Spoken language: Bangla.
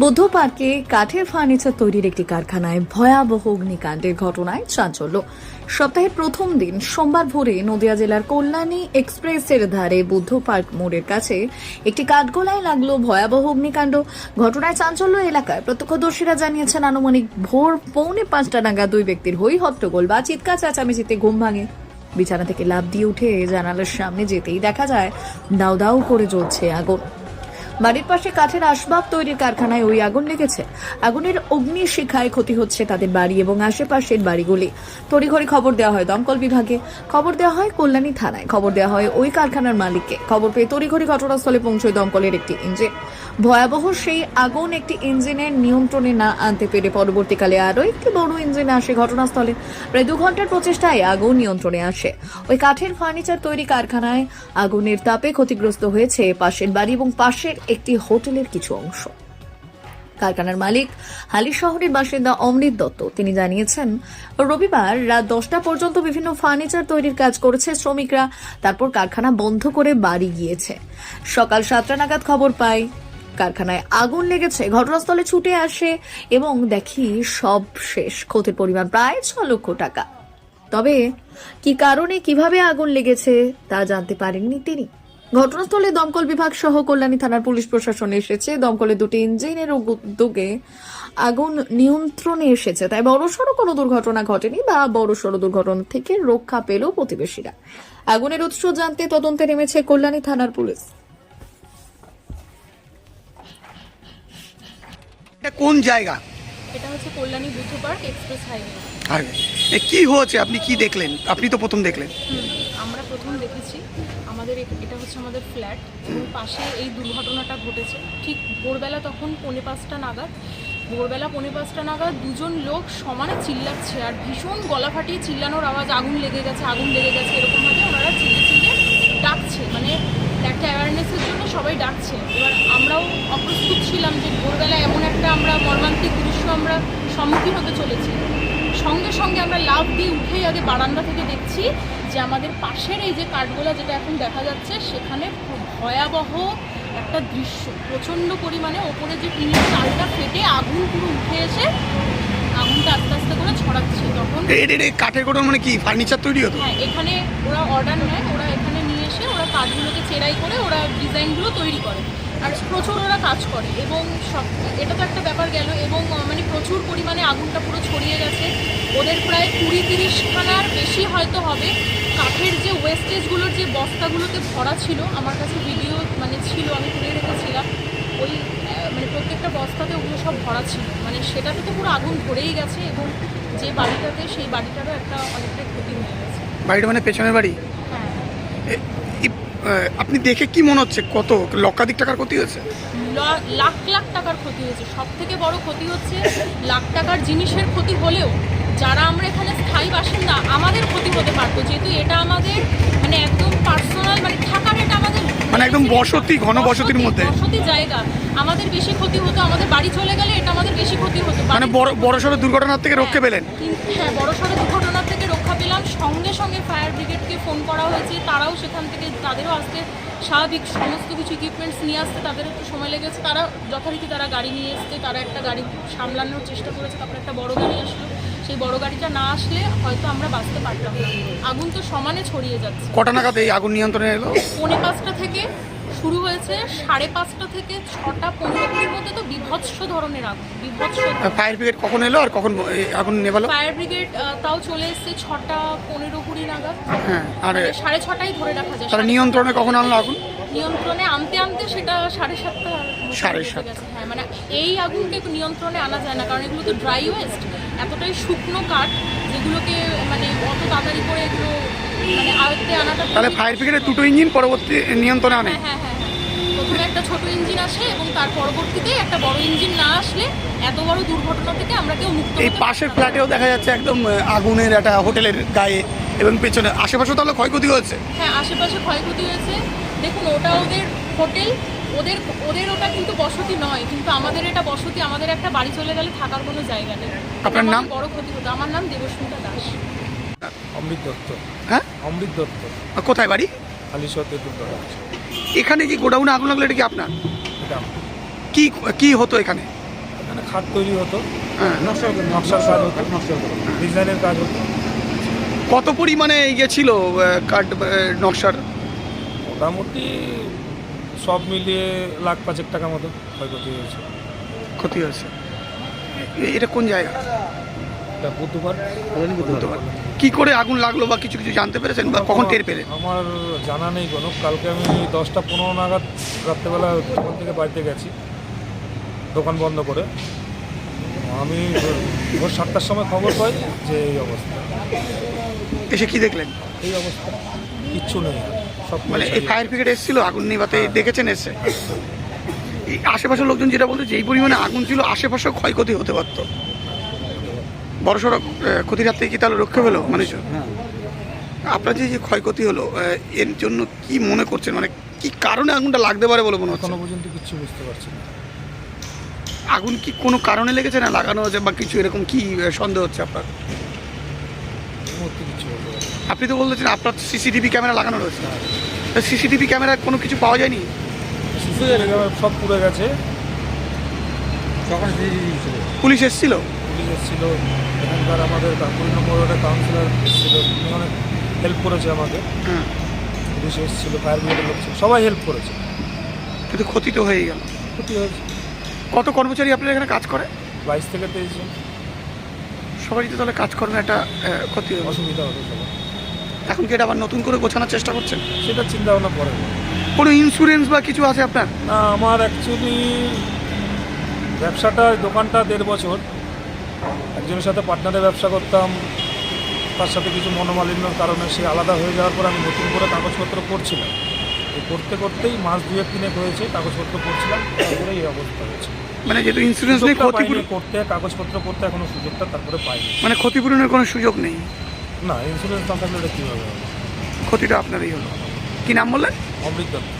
বুদ্ধ পার্কে কাঠের ফার্নিচার তৈরির একটি কারখানায় ভয়াবহ অগ্নিকাণ্ডের ঘটনায় চাঞ্চল্য। সপ্তাহের প্রথম দিন সোমবার ভোরে নদিয়া জেলার কল্যাণী এক্সপ্রেসের ধারে বুদ্ধ পার্ক মোড়ের কাছে একটি কাঠগোলায় লাগল ভয়াবহ অগ্নিকাণ্ড। ঘটনায় চাঞ্চল্য এলাকায় প্রত্যক্ষদর্শীরা জানিয়েছেন, আনুমানিক ভোর পৌনে পাঁচটা নাগাদ দুই ব্যক্তির হই হট্টগোল বা চিৎকার চেঁচামেচিতে ঘুম ভাঙে। বিছানা থেকে লাফ দিয়ে উঠে জানালার সামনে যেতেই দেখা যায় দাউ দাউ করে জ্বলছে আগুন। বাড়ির পাশে কাঠের আসবাব তৈরির কারখানায় ওই আগুন লেগেছে। আগুনের অগ্নি শিখায় ক্ষতি হচ্ছে তাদের বাড়ি এবং আশেপাশের বাড়িগুলি। তড়িঘড়ি খবর দেওয়া হয় দমকল বিভাগে। খবর দেওয়া হয় কল্যাণী থানায়। খবর দেওয়া হয় ওই কারখানার মালিককে। খবর পেয়ে তড়িঘড়ি ঘটনাস্থলে পৌঁছয় দমকলের একটি ইঞ্জিন। ভয়াবহ সেই আগুন একটি ইঞ্জিনের নিয়ন্ত্রণে না আনতে পেরে পরবর্তীকালে আরও একটি বড় ইঞ্জিন আসে ঘটনাস্থলে। প্রায় দু ঘণ্টার প্রচেষ্টায় আগুন নিয়ন্ত্রণে আসে। ওই কাঠের ফার্নিচার তৈরি কারখানায় আগুনের তাপে ক্ষতিগ্রস্ত হয়েছে পাশের বাড়ি এবং পাশের একটি হোটেলের কিছু অংশ। কারখানার মালিক হালি শহরের বাসিন্দা অমৃত দত্ত, তিনি জানিয়েছেন, রবিবার রাত দশটা পর্যন্ত বিভিন্ন ফার্নিচার তৈরির কাজ করেছে শ্রমিকরা, তারপর কারখানা বন্ধ করে বাড়ি গিয়েছে। সকাল সাতটা নাগাদ খবর পাই, কারখানায় আগুন লেগেছে, ঘটনাস্থলে ছুটে আসে এবং দেখি সব শেষ। ক্ষতির পরিমাণ প্রায় ছ লক্ষ টাকা। তবে কি কারণে কীভাবে আগুন লেগেছে তা জানতে পারেননি তিনি। ঘটনাস্থলে দমকল বিভাগ সহ কল্যাণী থানার পুলিশ প্রশাসন এসেছে। দমকলে দুটি ইঞ্জিনের উদ্যোগে আগুন নিয়ন্ত্রণে এসেছে। তাই বড়সড় কোনো দুর্ঘটনা ঘটেনি বা বড়সড় দুর্ঘটনা থেকে রক্ষা পেল প্রতিবেশীরা। আগুনের উৎস জানতে তদন্তে নেমেছে কল্যাণী থানার পুলিশ। এটা কোন জায়গা? এটা হচ্ছে Kalyani Buddha park express highway আর কি হয়েছে? আপনি কি দেখলেন? আপনি তো প্রথম দেখলেন। আমরা প্রথম দেখেছি আমাদের এটা হচ্ছে আমাদের ফ্ল্যাট এবং পাশে এই দুর্ঘটনাটা ঘটেছে। ঠিক ভোরবেলা তখন পৌনে পাঁচটা নাগাদ, ভোরবেলা পৌনে পাঁচটা নাগাদ দুজন লোক সমানে চিল্লাচ্ছে আর ভীষণ গলা ফাটিয়ে চিল্লানোর আওয়াজ, আগুন লেগে গেছে, আগুন লেগে গেছে এরকমভাবে ওনারা চিল্লে চিল্লে ডাকছে। মানে একটা অ্যাওয়ারনেসের জন্য সবাই ডাকছে। এবার আমরাও অপ্রস্তুত ছিলাম যে ভোরবেলা এমন একটা আমরা মর্মান্তিক দৃশ্য আমরা সম্মুখীন হতে চলেছি। সঙ্গে সঙ্গে আমরা লাভ দিয়ে উঠেই আগে বারান্দা থেকে দেখছি যে আমাদের পাশের এই যে কাঠগোলা যেটা এখন দেখা যাচ্ছে সেখানে ভয়াবহ একটা দৃশ্য। প্রচণ্ড পরিমাণে ওপরে যে টিনের চালটা ফেটে আগুন পুরো উঠে এসে আগুনটা আস্তে আস্তে করে ছড়াচ্ছে। তখন কাঠের গোডাউন মানে কি? ফার্নিচার তৈরি হতো? হ্যাঁ এখানে ওরা অর্ডার নেয় ওরা এখানে নিয়ে এসে ওরা কাঠগুলোকে চেরাই করে ওরা ডিজাইনগুলো তৈরি করে। আর প্রচুর ওরা কাজ করে এবং সব এটা তো একটা ব্যাপার গেল এবং মানে প্রচুর পরিমাণে আগুনটা পুরো ছড়িয়ে গেছে। ওদের প্রায় কুড়ি তিরিশখানার বেশি হয়তো হবে। কাঠের যে ওয়েস্টেজগুলোর যে বস্তাগুলোতে ভরা ছিল আমার কাছে ভিডিও মানে ছিল আমি তুলে রেখেছিলাম। ওই মানে প্রত্যেকটা বস্তাতে ওগুলো সব ভরা ছিল। মানে সেটাতে তো পুরো আগুন ধরেই গেছে এবং যে বাড়িটাতে সেই বাড়িটারও একটা অনেকটাই ক্ষতি হয়ে গেছে। বাড়িটা মানে পেছনের বাড়ি? হ্যাঁ। আপনি দেখে কি মনে হচ্ছে? কত লক্ষাধিক টাকার ক্ষতি হয়েছে? লাখ লাখ টাকার ক্ষতি হয়েছে। সব থেকে বড় ক্ষতি হচ্ছে লাখ টাকার জিনিসের ক্ষতি হলেও যারা আমরা এখানে স্থায়ী বাসিন্দা আমাদের ক্ষতি হতে পারতো। যেহেতু এটা আমাদের মানে একদম পার্সোনাল মানে থাকার এটা আমাদের মানে একদম বসতি, ঘন বসতির মধ্যে। বসতি জায়গা। আমাদের বেশি ক্ষতি হতো আমাদের বাড়ি চলে গেলে এটা আমাদের বেশি ক্ষতি হতো মানে বড় বড় সড়ো দুর্ঘটনার থেকে রক্ষে পেলেন। কিন্তু হ্যাঁ বড় সড়ো দুর্ঘটনা থেকে পেলাম সঙ্গে সঙ্গে ফায়ার ব্রিগেডকে ফোন করা হয়েছে তারাও সেখান থেকে তাদেরও আসতে স্বাভাবিক সমস্ত কিছু ইকুইপমেন্টস নিয়ে আসতে তাদের একটু সময় লেগেছে। তারা যথারীতি তারা গাড়ি নিয়ে এসছে তারা একটা গাড়ি সামলানোর চেষ্টা করেছে তারপরে একটা বড় গাড়ি আসলো। সেই বড় গাড়িটা না আসলে হয়তো আমরা বাঁচতে পারতাম না। আগুন তো সমানে ছড়িয়ে যাচ্ছে। কটা নাগাদ এই আগুন নিয়ন্ত্রণে এলো? পৌনে পাঁচটা থেকে শুরু হয়েছে সাড়ে পাঁচটা থেকে ছটা পনেরো কুড়ির মধ্যে তো বিভৎস ধরনের আগুন বিভৎস ফায়ার ব্রিগেড কখন এলো আর কখন আগুন নেভালো? ফায়ার ব্রিগেড তাও চলে এসছে ছটা পনেরো কুড়ি নাগাদ। হ্যাঁ আর মানে সাড়ে ছটাই ধরে রাখা যায়। তারা নিয়ন্ত্রণে কখন আনলো আগুন? নিয়ন্ত্রণে আনতে আনতে সেটা সাড়ে সাতটা সাড়ে সাতটা। হ্যাঁ মানে এই আগুনকে নিয়ন্ত্রণে আনা যায় না কারণ এগুলো তো ড্রাই ওয়েস্ট এতটাই শুকনো কাঠ যেগুলোকে মানে অত তাড়াতাড়ি করে এগুলো মানে আয়ত্তে আনাটা তাহলে ফায়ার ব্রিগেডের দুটো ইঞ্জিন পরবর্তী নিয়ন্ত্রণে আনে। হ্যাঁ হ্যাঁ হ্যাঁ। প্রথমে একটা ছোট ইঞ্জিন আসে এবং তার পরবর্তীতে একটা বড় ইঞ্জিন না আসলে এত বড় দুর্ঘটনা থেকে আমরা কেউ মুক্ত এই পাশের ফ্ল্যাটেও দেখা যাচ্ছে একদম আগুনের একটা হোটেলের গায়ে এবং পেছনে। আশেপাশে তাহলে ক্ষয়ক্ষতি হয়েছে? হ্যাঁ আশেপাশে ক্ষয়ক্ষতি হয়েছে। দেখুন ওটা ওদের হোটেল ওদের ওদের ওটা কিন্তু বসতি নয় কিন্তু আমাদের এটা বসতি আমাদের একটা বাড়ি চলে গেলে থাকার কোনো জায়গা নেই। আপনার নাম? বড় ক্ষতি হতো। আমার নাম দেবস্মিতা দাস। অমৃত দত্ত। হ্যাঁ? অমৃত দত্ত। কোথায় বাড়ি? আলিশর তেঁতুলতলা এখানে কি গোডাউনে আগুন লাগল? এটা কি আপনার? কি কি হতো এখানে? খাট তৈরি হতো। হ্যাঁ। নকশার কাজ হতো ডিজাইনের কাজ হতো। কত পরিমাণে ইয়ে ছিল কাঠ নকশার? মোটামুটি সব মিলিয়ে লাখ পাঁচেক টাকা মতো ক্ষয়ক্ষতি হয়েছে। ক্ষতি হয়েছে। এটা কোন জায়গা? বুধবার বুধবার। কি করে আগুন লাগল বা কিছু কিছু জানতে পেরেছেন বা কখন টের পেলেন? আমার জানা নেই কোনো। কালকে আমি দশটা পনেরো নাগাদ রাত্রেবেলা দোকান থেকে বাড়িতে গেছি দোকান বন্ধ করে। আমি ভোর সাতটার সময় খবর পাই যে এই অবস্থা। এসে কি দেখলেন? এই অবস্থা। কিচ্ছু নেই। সব মানে এই ফায়ার ব্রিগেড এসেছিল আগুন নেভাতে দেখেছেন এসে? আশেপাশের লোকজন যেটা বলতে যে এই পরিমাণে আগুন ছিল আশেপাশে ক্ষয়ক্ষতি হতে পারতো। বড় সড়ক ক্ষতির হাত থেকে কি তাহলে রক্ষা পেল মানুষজন? আপনার যে যে ক্ষয়ক্ষতি হলো এর জন্য কি মনে করছেন? মানে কি কারণে আগুনটা লাগতে পারে বলে মনে হচ্ছে? এখনও পর্যন্ত কিছু বুঝতে পারছি না। আগুন কি কোনো কারণে লেগেছে না লাগানো হয়েছে বা কিছু এরকম কি সন্দেহ হচ্ছে আপনার। আপনি তো বলতেছেন আপনার সিসিটিভি ক্যামেরা লাগানো রয়েছে। সিসিটিভি ক্যামেরায় কোনো কিছু পাওয়া যায়নি? ক্যামেরা সব পুড়ে গেছে। পুলিশ এসেছিল? পুলিশ এসেছিল এখানকার আমাদের কুড়ি নম্বর কাউন্সিলর এসেছিল উনি অনেক হেল্প করেছে আমাকে। পুলিশ এসেছিল ফায়ার ব্রিগেডের লোক সবাই হেল্প করেছে। কিন্তু ক্ষতি তো হয়ে গেল। ক্ষতি হয়েছে। কত কর্মচারী আপনার এখানে কাজ করে? বাইশ থেকে তেইশ জন। সবারই তো তাহলে কাজকর্মে একটা ক্ষতি হবে অসুবিধা হতো সবার। এখন কি এটা আবার নতুন করে গোছানোর চেষ্টা করছেন? সেটা চিন্তা ভাবনা করে না। কোনো ইন্স্যুরেন্স বা কিছু আছে আপনার? না আমার অ্যাকচুয়ালি ব্যবসাটা দোকানটা দেড় বছর। একজনের সাথে পার্টনারে ব্যবসা করতাম তার সাথে কিছু মনোমালিন্যর কারণে সে আলাদা হয়ে যাওয়ার পর আমি নতুন করে কাগজপত্র করছিলাম। করতে করতেই মাস দুয়েক তিনেক হয়েছে কাগজপত্র করছিলাম তারপরে এই অবস্থা হয়েছে মানে যেহেতু ইন্স্যুরেন্স নেই ক্ষতিপূরণ করতে কাগজপত্র করতে এখনও সুযোগটা তারপরে পাইনি। মানে ক্ষতিপূরণের কোনো সুযোগ নেই? না ইন্স্যুরেন্স না থাকলে এটা কীভাবে হবে? ক্ষতিটা আপনারই হলো। কি নাম বললেন? অমৃত দত্ত।